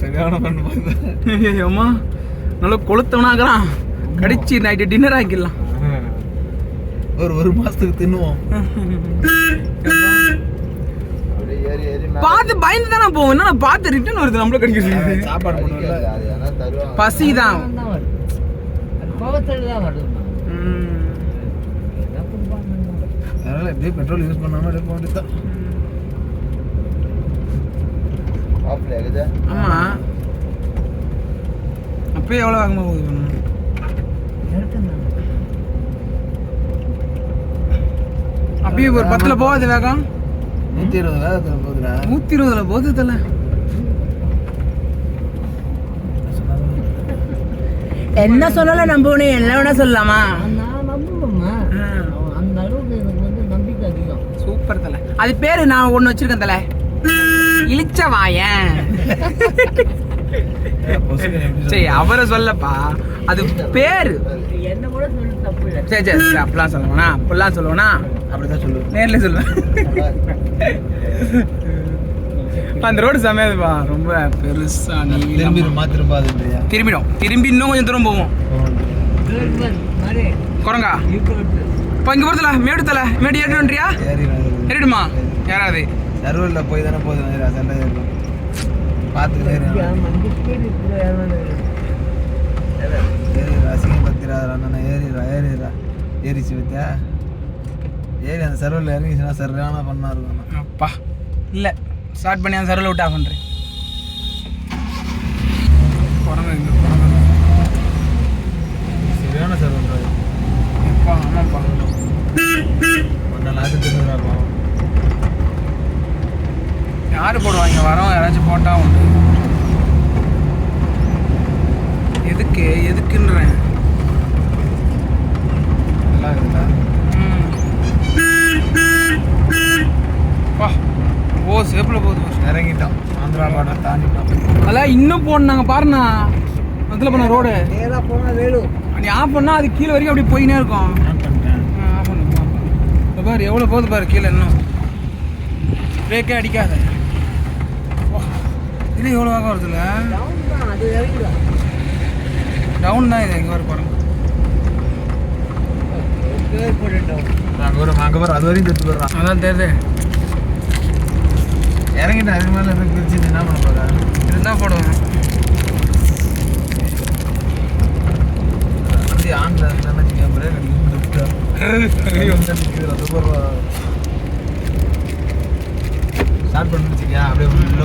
சரியான பண்ணு பார்த்தா அம்மா நல்லா கொளுத்தவனாகிறான் கடிச்சு நைட்டு டின்னர் ஆக்கிடலாம். ஒரு ஒரு மாசத்துக்கு தின்னுவோம். பார்த்து பயந்து தானே போவோம். என்ன பார்த்து ரிட்டர்ன் வருது? நம்மள கடிக்க சொல்லுது. சாப்பாடு தருவாங்க. பசி தான் அதனால எப்படியே பெட்ரோல் யூஸ் பண்ணாம எடுக்க வேண்டியதுதான். ஆஃப்ல இருக்குது. ஆமா. அப்பயே எவ்வளோ வேகமாக போகுது அப்பயே ஒரு பத்தில் போகாது வேகம்? நூத்தி இருபது வேகத்துல போகுதுடா. நூற்றி இருபதுல போகுது தல என்ன சொல்லல நம்புவனே என்ன வேணா சொல்லலாமா? நான் நம்புவேம்மா. அவன் அந்த அளவுக்கு எனக்கு வந்து நம்பிக்கை அதிகம். சூப்பர் தல. அது பேரு நான் ஒண்ணு வச்சிருக்கேன் தல. இழிச்ச வாயன் சரி அவரை சொல்லப்பா. அது பேரு. சரி சரி அப்படிலாம் சொல்லுவேனா அப்படிலாம் சொல்லுவேனா அப்படிதான் சொல்லுவேன். நேர்ல சொல்லுவேன். அந்த ரோடு செமையாதுப்பா ரொம்ப பெருசா திரும்பி நீளமா. மாத்திரம் திரும்பாது திரும்பிடும். திரும்பி இன்னும் கொஞ்சம் தூரம் போவோம். குரங்கா? இப்போ இங்கே போகிறதுல மேடு தலை மேடு ஏறிடுன்றியா ஏறி ஏறிடுமா? ஏறாது. சர்வரில் போய் தானே நேரா சண்டை இப்போ ஏறிடுறா அசிங்கம் பத்திராதரா நான் ஏறிடுறா ஏறிடுறா. ஏறிச்சு பத்தியா? ஏறி அந்த சர்வரில் இறங்கிச்சுன்னா சரியான பண்ணா இருக்கும் அப்பா இல்லை. ஸ்டார்ட் பண்ணி அந்த சரவில் விட்டு ஆஃப் பண்ணுறேன் குரங்கு இங்கே குரங்கு சரியான சர்வர் அப்பா ஆமாப்பா லாக்கு திரும்புகிறாருமா யார் போடுவாங்க? வரோம் யாராச்சும் போட்டா உண்டு. எதுக்கு? எதுக்குன்றேன். நல்லா இருக்குதா ஓ சேப்பில் போகுது. இறங்கிட்டோம் ஆந்திரா பார்டர் தாண்டிட்டோம் அதெல்லாம் இன்னும் போனாங்க பாருண்ணா. அதில் பண்ண ரோடு. நேராக போனால் வேணும். நீ ஆஃப் பண்ணால் அது கீழே வரைக்கும் அப்படியே போயினே இருக்கும் ஆன் பண்ணிட்டேன் ஆ, ஆஃப் பண்ணு ஆஃப் பண்ணு. இதோ பாரு எவ்வளோ போகுது பாரு கீழே இன்னும். பிரேக்கே அடிக்காத. இது எவ்வளோ வேகம் வருதுல்ல? டவுன் தான் அது இது எங்கே வர போகிறோம் அங்கே வரும் அங்கே வரும் அது வரையும் தட்டு போடுறான் அதான் தெரியுது. இறங்கிட்டு அதுக்கு மேலே பிரிச்சு என்ன பண்ண போகிறா இதுதான் போடுவேன் ஸ்டார்ட் பண்ணி வச்சுக்கியா அப்படியே உள்ள